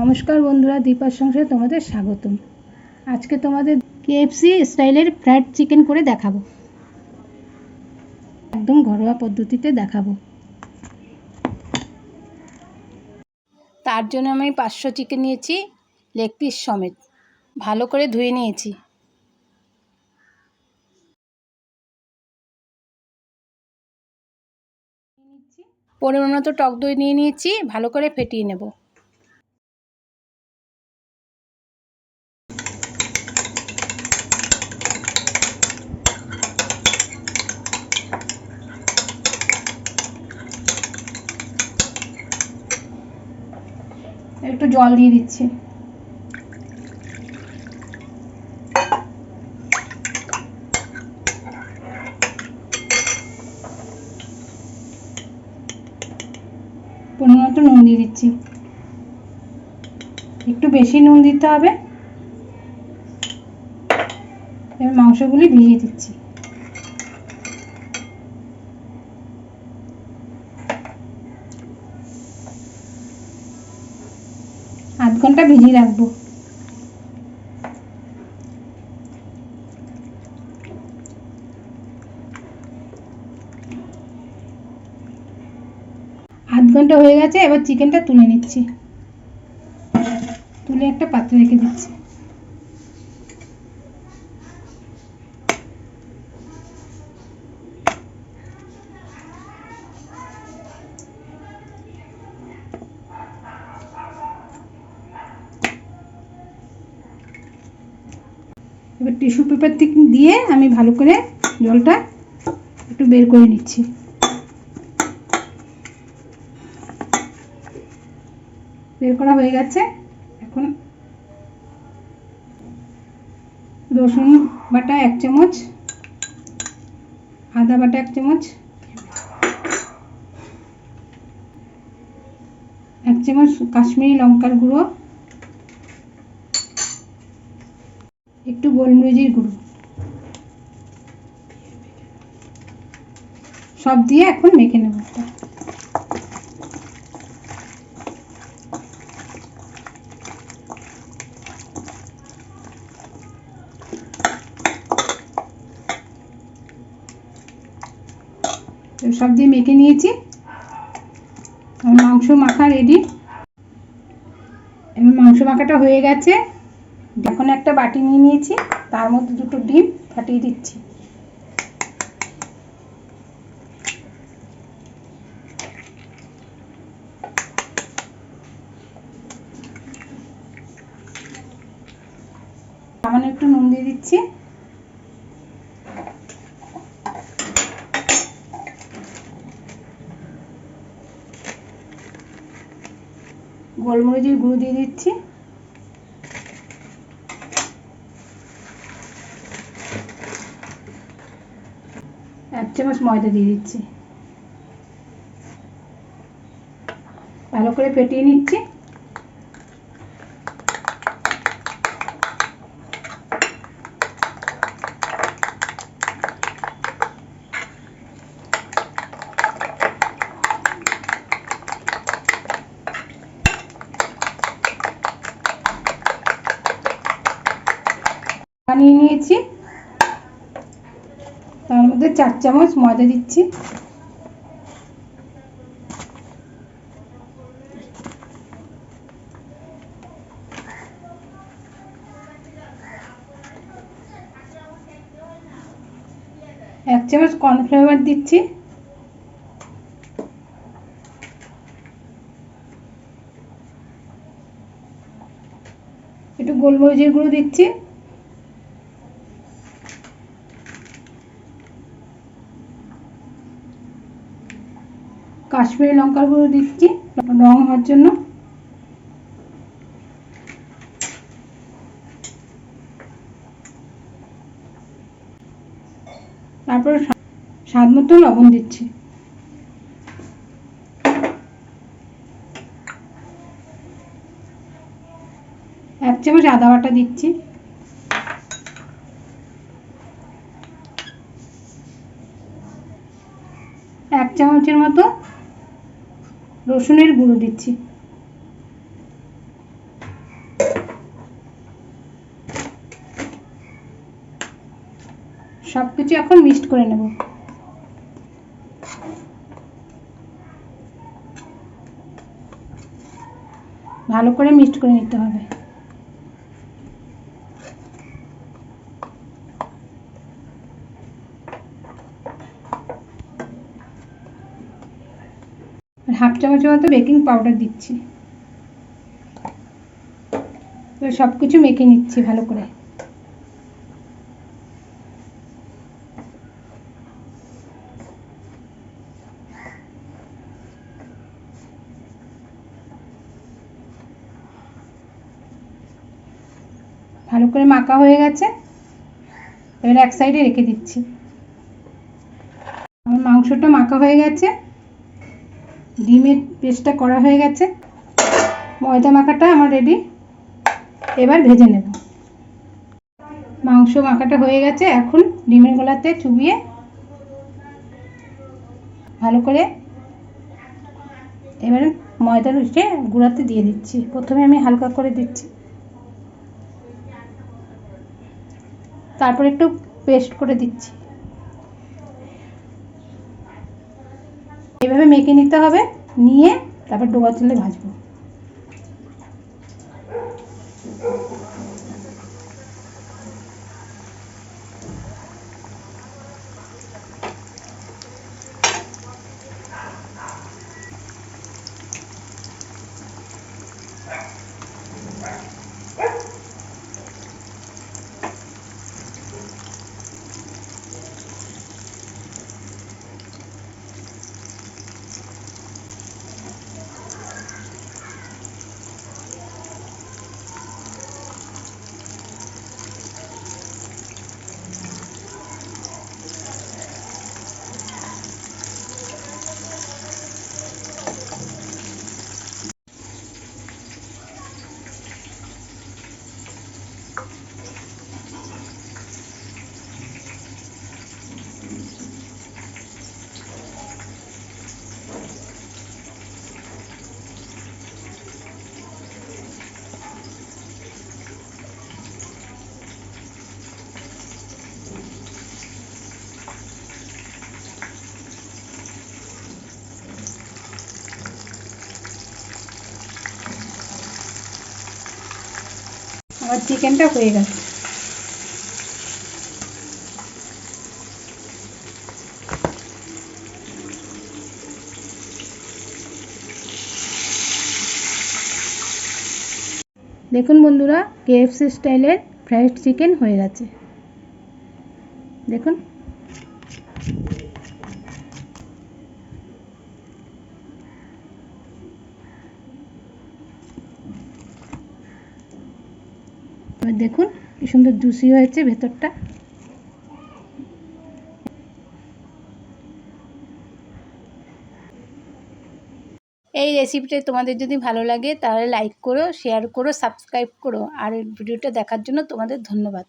নমস্কার বন্ধুরা, দীপার সংসারে তোমাদের স্বাগতম। আজকে তোমাদের কেএফসি স্টাইলের ফ্রাইড চিকেন করে দেখাবো। একদম ঘরোয়া পদ্ধতিতে দেখাবো। তার জন্য আমি পাঁচশো চিকেন নিয়েছি লেগ পিস সমেত। ভালো করে ধুয়ে নিয়েছি। পরিমাণ মতো টক দই নিয়ে নিয়েছি, ভালো করে ফেটিয়ে নেব। একটু জল দিয়ে দিচ্ছি। পরিমাণ নুন দিয়ে দিচ্ছি। একটু বেশি নুন দিতে হবে। এবার মাংসগুলি ভিজিয়ে দিচ্ছি। ঘণ্টা ভিজিয়ে রাখব। আধ ঘণ্টা হয়ে গেছে, এবার চিকেনটা তুলে নিচ্ছি। তুলে একটা পাত্রে রেখে দিচ্ছি। টিস্যু পেপার দিয়ে আমি ভালো করে জলটা একটু বের করে নিচ্ছি। বের করা হয়ে গেছে। এখন রসুন বাটা এক চামচ, আদা বাটা এক চামচ এক চামচ কাশ্মীরি লঙ্কার গুঁড়ো একটু গোলমরিচের গুঁড়ো। সব দিয়ে এখন মেখে নেব সব দিয়ে মেখে নিয়েছি। মাংস মাখা রেডি এবার মাংস মাখাটা হয়ে গেছে। এখন একটা বাটি নিয়ে নিয়েছি, তার মধ্যে দুটো ডিম ফাটিয়ে দিচ্ছি। সামান্য একটু নুন দিয়ে দিচ্ছি। গোলমরিচের গুঁড়ো দিয়ে দিচ্ছি। চামচ ময়দা দিয়ে দিচ্ছি। ভালো করে ফেটিয়ে নিচ্ছি। বানিয়ে নিয়েছি। মধ্যে চার চামচ ময়দা দিচ্ছি। এক চামচ কর্নফ্লাওয়ার দিচ্ছি। একটু গোলমরিচের গুঁড়ো দিচ্ছি। কাশ্মীরি লঙ্কার গুঁড়ো দিচ্ছি, রং হওয়ার জন্য। তারপর স্বাদ মতো লবণ দিচ্ছি। এক চামচ আদা বাটা দিচ্ছি। এক চামচের মতো রসুনের গুঁড়ো দিচ্ছি। সব কিছু এখন মিক্সড করে নেব। ভালো করে মিক্সড করে নিতে হবে। হাফ চামচের মতো বেকিং পাউডার দিচ্ছি। এবার সব কিছু মেখে নিচ্ছি ভালো করে। ভালো করে মাখা হয়ে গেছে। এবার এক সাইডে রেখে দিচ্ছি। আমার মাংসটা মাখা হয়ে গেছে। ডিমের পেস্টটা করা হয়ে গেছে। ময়দা মাখাটা আমার রেডি এবার ভেজে নেব। মাংস মাখাটা হয়ে গেছে। এখন ডিমের গোলাতে চুবিয়ে ভালো করে এবার ময়দার উঠে গুঁড়াতে দিয়ে দিচ্ছি। প্রথমে আমি হালকা করে দিচ্ছি। তারপর একটু পেস্ট করে দিচ্ছি। এভাবে মেখে নিতে হবে নিয়ে তারপর ডোবা তুলে ভাজবো। আমার চিকেনটা হয়ে গেছে। দেখুন বন্ধুরা কেএফসি স্টাইলের ফ্রাইড চিকেন হয়ে গেছে। দেখুন। এবার দেখুন কি সুন্দর জুসি হয়েছে ভেতরটা। এই রেসিপিটা তোমাদের যদি ভালো লাগে, তাহলে লাইক করো শেয়ার করো সাবস্ক্রাইব করো। আর ভিডিওটা দেখার জন্য তোমাদের ধন্যবাদ।